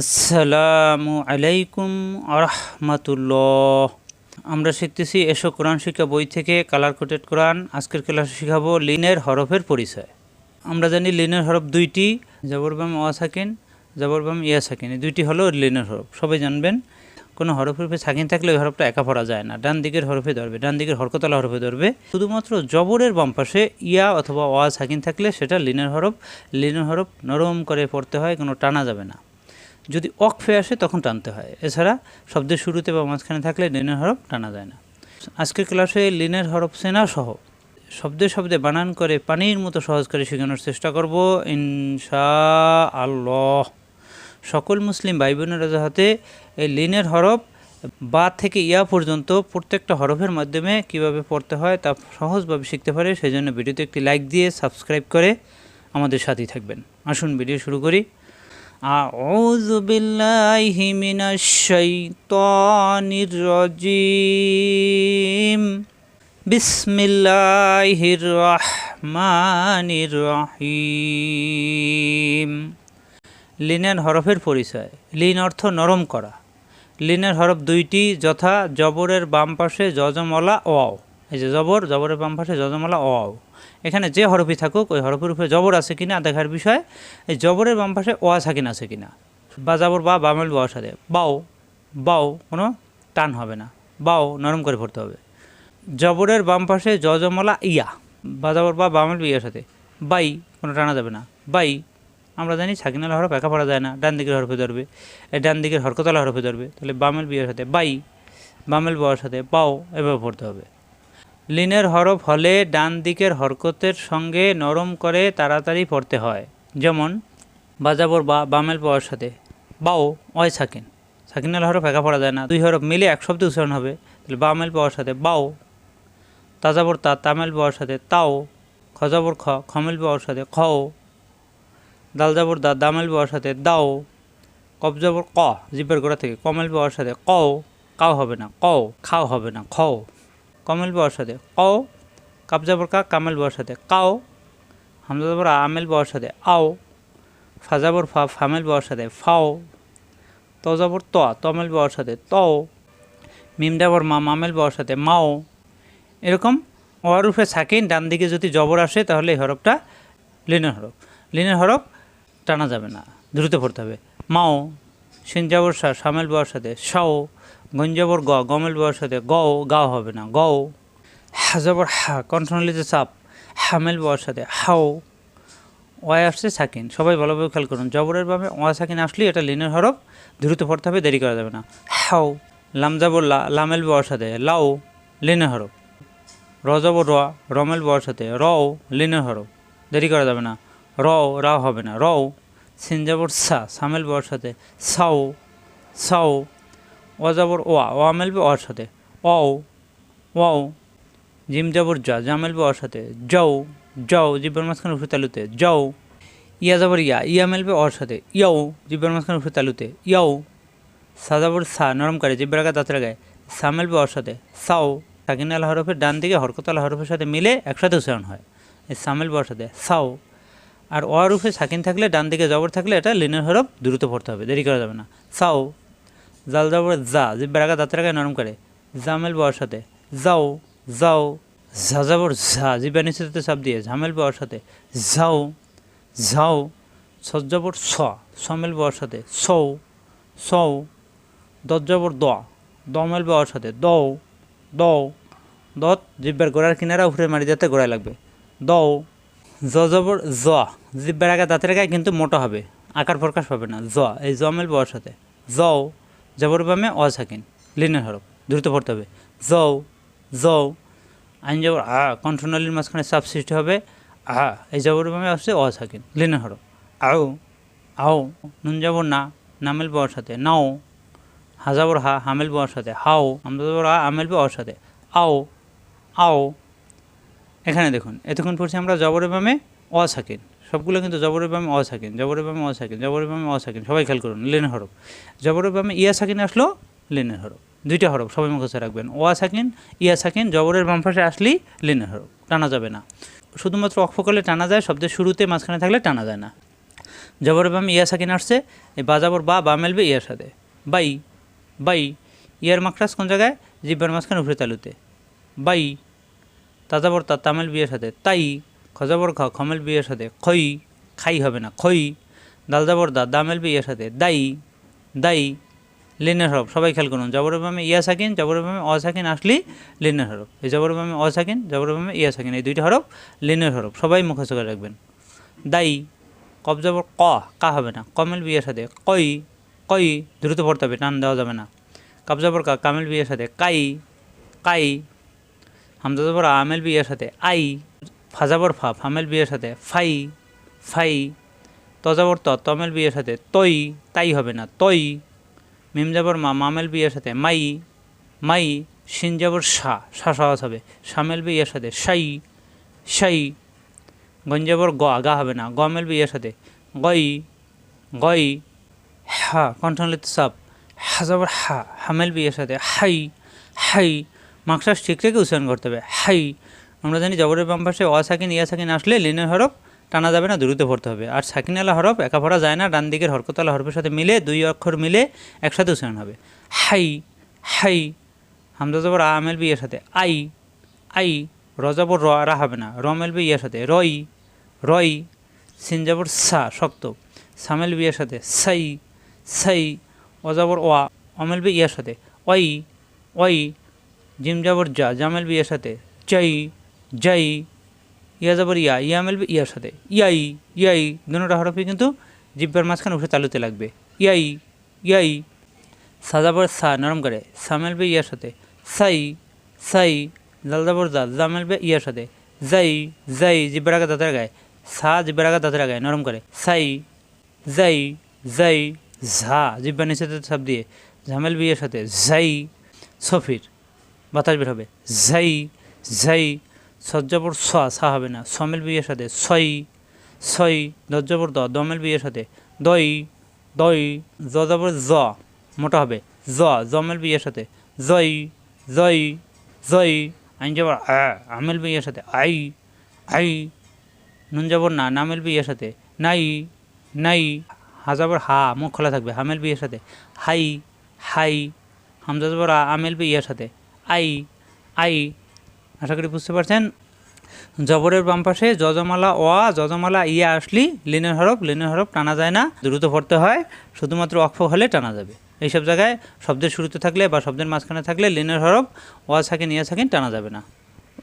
আসসালামু আলাইকুম আরহামাতুল্লাহ। আমরা শিখতেছি, এসো কোরআন শিক্ষা বই থেকে কালার কোটেড কোরআন। আজকের ক্লাসে শিখাবো লিনের হরফের পরিচয়। আমরা জানি লিনের হরফ দুইটি জবরবাম ওয়া, সাকিন। জবরবাম ইয়া, সাকিন। এই দুইটি হলো লিনের হরফ। সবাই জানবেন, কোনো হরফের উপরে সাকিন থাকলে ওই হরফটা একা পড়া যায় না। ডান দিকের হরফে ধরবে, ডান দিকের হরকতলা হরফে ধরবে। শুধুমাত্র জবরের বাম পাশে ইয়া অথবা ওয়া, সাকিন থাকলে সেটা লিনের হরফ। লিনের হরফ নরম করে পড়তে হয়, কোনো টানা যাবে না। যদি অকফে আসে তখন টানতে হয়। এছাড়া শব্দের শুরুতে বা মাঝখানে থাকলে লিনের হরফ টানা যায় না। আজকের ক্লাসে লিনের হরফ সেনা সহ শব্দে শব্দে বানান করে পানির মতো সহজ করে শেখানোর চেষ্টা করব। ইনশা আল্লাহ সকল মুসলিম ভাই বোনেরা যাহাতে এই লিনের হরফ বা থেকে ইয়া পর্যন্ত প্রত্যেকটা হরফের মাধ্যমে কীভাবে পড়তে হয় তা সহজভাবে শিখতে পারে সেই জন্য ভিডিওতে একটি লাইক দিয়ে সাবস্ক্রাইব করে আমাদের সাথেই থাকবেন। আসুন ভিডিও শুরু করি। أعوذ بالله من الشيطان الرجيم بسم الله الرحمن الرحيم লিনের হরফের পরিচয় লিন অর্থ নরম করা লিনের হরফ দুইটি যথা জবরের বাম পাশে যজমলা অও এই যে জবর জবরের বাম পাশে যজমলা অও এখানে যে হরফি থাকুক, ওই হরফের উপরে জবর আছে কিনা, দেখার বিষয়, এই জবরের বাম পাশে ওয়া সাকিন আছে কিনা। বা জবর বা বামেল বাওয়ার সাথে। বাও বাও, কোনো টান হবে না। বাও, নরম করে পড়তে হবে। জবরের বাম পাশে জজমলা ইয়া। বা জবর বা বামেল ইয়ার সাথে। বাই, কোনো টানা যাবে না। বাই, আমরা জানি সাকিনাল হরফ একা পড়া যায় না। ডান দিকের হরফে ধরবে। ডান দিকের হরকতলা হরফে ধরবে। তাহলে বামেল বিয়ের সাথে। বাই বামেল বাওয়ার সাথে। পাও এভাবে পড়তে হবে। লিনের হরফ হলে ডান দিকের হরকতের সঙ্গে নরম করে তাড়াতাড়ি পড়তে হয়। যেমন, বাজাবর বা বামেল পাওয়ার সাথে। বাও অয় সাকিন। সাকিনাল হরফ একা পড়া যায় না। দুই হরফ মিলে এক শব্দ উচ্চারণ হবে। তাহলে বামেল পাওয়ার সাথে বাও তাজাবর তা তামেল পাওয়ার সাথে তাও খজাবর খ খমেল পাওয়ার সাথে খও দাল জাবর দা দামেল পাওয়ার সাথে দাও কবজাবর ক জিপের গোড়া থেকে কমেল পাওয়ার সাথে কও কাও হবে না কও খাও হবে না খও কমেল সাথে কও কাবজাবর কা কামেল সাথে কাও হামজাবর আমেল বাওয়ার সাথে আও ফাজাবর ফা ফামেল সাথে ফাও তজাবর ত, তমেল সাথে তও মিমডাবর মা মামেল সাথে মাও, এরকম ওয়ারুফে সাকিন ডান দিকে যদি জবর আসে, তাহলে এই হরফটা লিনের হরফ। লিনের হরফ টানা যাবে না, দ্রুত পড়তে হবে। মাও সিনজাবর সা সামেল সাথে সাও গঞ্জাবর গ গমেল বাওয়ার সাথে গও গাও হবে না গও হাজাবর হা কণ্ঠনলিতে চাপ, হামেল বাওয়ার সাথে হাও ওয়াই আসছে সাকিন, সবাই ভালোভাবে খেয়াল করুন, জবরের ভাবে ওয়া সাকিন আসলে এটা লিনের হরফ, দ্রুত পড়তে হবে, দেরি করা যাবে না। হাও লামজাবর লা, লামেল বাওয়ার সাথে লাও লিনের হরফ। রজবর র, রমেল বাওয়ার সাথে রও লিনের হরফ। দেরি করা যাবে না রও রাও হবে না রও সিনজাবর সা, সামেল বাওয়ার সাথে সাও সাও ওয়াজাবর ওয়া ওয়া মেলবে ওয়ার সাথে। অও ওয়াও, জিম জাবর যা যা মেলবে ওয়ার সাথে। যাও যাও, জিব্বার মাঝখানে উঠে তালুতে। যাও, ইয়া যাবর ইয়া ইয়া মেলবে ওয়ার সাথে। ইয়াও, জিব্বার মাঝখানে উঠে তালুতে। ইয়াও সাজাবর সা, নরম করে, জিব্বার আগা দাঁতের গায়ে সা মেলবে ওয়ার সাথে। সাও, সাকিন আল হরফের ডান দিকে, হরকত আল হরফের সাথে মিলে একসাথে উচ্চারণ হয়। এই সামেল বর সাথে। সাও, আর রূপে সাকিন থাকলে, ডান দিকে জবর থাকলে, এটা লিনের হরফ দ্রুত পড়তে হবে, দেরি করা যাবে না। সাও জাল যাবর যা, যে বেড়াকা দাঁতের গায়ে নরম করে। জামেল বাওয়ার সাথে। যাও যাও। ঝা যাবর ঝা জিবা নিচেতে চাপ দিয়ে, ঝামেল বাওয়ার সাথে। যাও যাও। সজ্জাবর স সমেল বাওয়ার সাথে। সৌ সৌ দজ্জাবর দ, দমেল বাওয়ার সাথে। দৌ দৌ দত জিব্বার গোড়ার কিনারা উপরে মারি যাতে গোড়ায় লাগবে। দৌ জ জবর জ জিব্বার আগে দাঁতের গায়ে কিন্তু মোটা হবে। আকার প্রকাশ পাবে না। জ, এই জমেল বাওয়ার সাথে। জও জবর বামে অ সাকিন লিনের হরফ, দ্রুত পড়তে হবে। জৌ জৌ আইন জবর, আ, কণ্ঠনালীর মাঝখানে চাপ সৃষ্টি হবে, আ, এই জবর বামে আসছে অ সাকিন লিনের হরফ। আও আও, নুন জবর না, নামেল বাওয়ার সাথে, নাও হাজাবর হা, হামেল বাওয়ার সাথে, হাও আমরা জবর আ আমেল বাওয়ার সাথে, আও আও। এখানে দেখুন, এতক্ষণ পড়ছি আমরা জবরের বামে অ সাকিন সবগুলো কিন্তু জবরের বামে অ সাকিন জবরের বামে অ সাকিন জবরের বামে অ সাকিন সবাই খেয়াল করুন, লেনের হরফ। জবরের বামে ইয়া সাকিন আসলো, লেনের হরফ। দুইটা হরফ সবাই মুখস্থ রাখবেন। ওয়া সাকিন, ইয়া সাকিন জবরের বাম পাশে আসলেই লেনের হরফ। টানা যাবে না। শুধুমাত্র অক্ষ করলে টানা যায়, শব্দের শুরুতে মাঝখানে থাকলে টানা যায় না। জবরের বামে ইয়া সাকিন আসছে, এই বা বা মেলবে ইয়ার সাথে। বাই বাই, ইয়ার মাকড়াস কোন জায়গায়? জিব্বার মাঝখানে উপরে তালুতে। বাই, তাজাবর তা তামেল বিয়ের সাথে। তাই খজাবর খ খমেল বিয়ের সাথে, খই খাই হবে না, খই। দাল জাবর দা দামেল বিয়ের সাথে, দাই দাই, লিনের হরফ, সবাই খেয়াল করুন জবরের বামে ইয়া সাকিন জবরের বামে অ সাকিন, আসলি লিনের হরফ। এই জবরের বামে অ সাকিন জবরের বামে ইয়া সাকিন, এই দুইটা হরফ লিনের হরফ, সবাই মুখস্থ করে রাখবেন। দাই কব জবর, ক, কা হবে না, কমেল বিয়ের সাথে, কই কই, দ্রুত পড়তে হবে, টান দেওয়া যাবে না। কাব জবর, কা, কামেল বিয়ের সাথে, কাই কাই, হামজা জবর, আমেল বিয়ের সাথে, আই ফাজাবর ফা ফামেল বিয়ের সাথে, ফাই ফাই, তজাবর ত, তমেল বিয়ের সাথে, তই, তাই হবে না, তই মিমজাবর মা, মামেল বিয়ের সাথে, মাই মাই, শিন যাবর সা সা সহজ হবে, সামেল বিয়ের সাথে সাই সাই গঞ্জাবর গ, গা হবে না, গমেল বিয়ের সাথে, গই গই, হা, কণ্ঠলিত সাপ হাজাবর হা, হামেল বিয়ের সাথে, হাই হাই, মাকসাস ঠিক রেখে উচ্চারণ করতে হবে, হাই আমরা জানি জবরের বাম পাশে অ সাকিন ইয়া সাকিন আসলে লিনের হরফ টানা যাবে না, দ্রুত পড়তে হবে। আর সাকিনালা হরফ একা ভরা যায় না, ডান দিকের হরকতালা হরফের সাথে মিলে দুই অক্ষর মিলে একসাথে উচ্চারণ হবে। হাই হাই হামজা জবর আ আমেল বিয়ের সাথে আই আই র রজাবর র, রা হবে না। র বি ইয়ার সাথে রই রই সিনজাবর সা, শক্ত। সামেল বিয়ের সাথে সাই সাই অজাবর ওয়া অমেল বি ইয়ার সাথে ওই ওই জিম যাবর যা জামেল বি, এর সাথে চাই যাই ইয়া যাবর ইয়া ইয়া মেলবে ইয়ার সাথে। ইয়াই ইয়াই দুটা হরফই কিন্তু জিব্বার মাঝখানে উঠে তালুতে লাগবে। ইয়াই ইয়াই। সাজাবর সা, নরম করে। সা মেলবে ইয়ার সাথে। সাই সাই। জাল যাবর জাল জা মেলবে ইয়ার সাথে। যাই যাই, জিব্বার আগে দাঁতের গায়ে। সা, জিব্বার আগে দাঁতের গায়ে, নরম করে। সাই, যাই যাই। ঝা, জিব্বার নিচে সাপ দিয়ে। ঝামেল বিয়ের সাথে। যাই, সফির। বাতাস বের হবে। ঝাই ঝাই সজ্জাবর স, সা হবে না। সমেল বিয়ের সাথে ছই ছই দজ্জাবর দ, দমেল বিয়ের সাথে দই দই জজাবর জ, মোটা হবে। জ, জমেল বিয়ের সাথে জই জই জই আইন যাবর আমেল বিয়ের সাথে আই আই নুন যাবর না, নামেল বিয়ের সাথে নাই নাই, হাজাবর হা, মুখ খোলা থাকবে, হামেল বিয়ের সাথে হাই হাই হামজা যাবর আ, আমেল বিয়ের সাথে আই আই আশা করি বুঝতে পারছেন? জবরের বাম পাশে যজমালা ওয়া যজমালা ইয়া আসলি, লিনের হরফ লিনের হরফ টানা যায় না, দ্রুত পড়তে হয়, শুধুমাত্র অক্ষ হলে টানা যাবে। এইসব জায়গায় শব্দের শুরুতে থাকলে বা শব্দের মাঝখানে থাকলে লিনের হরফ ওয়া থাকেন ইয়া থাকেন টানা যাবে না।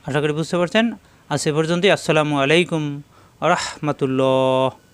আশা করি বুঝতে পারছেন? আজ সে পর্যন্তই, আসসালামু আলাইকুম রহমতুল্লাহ।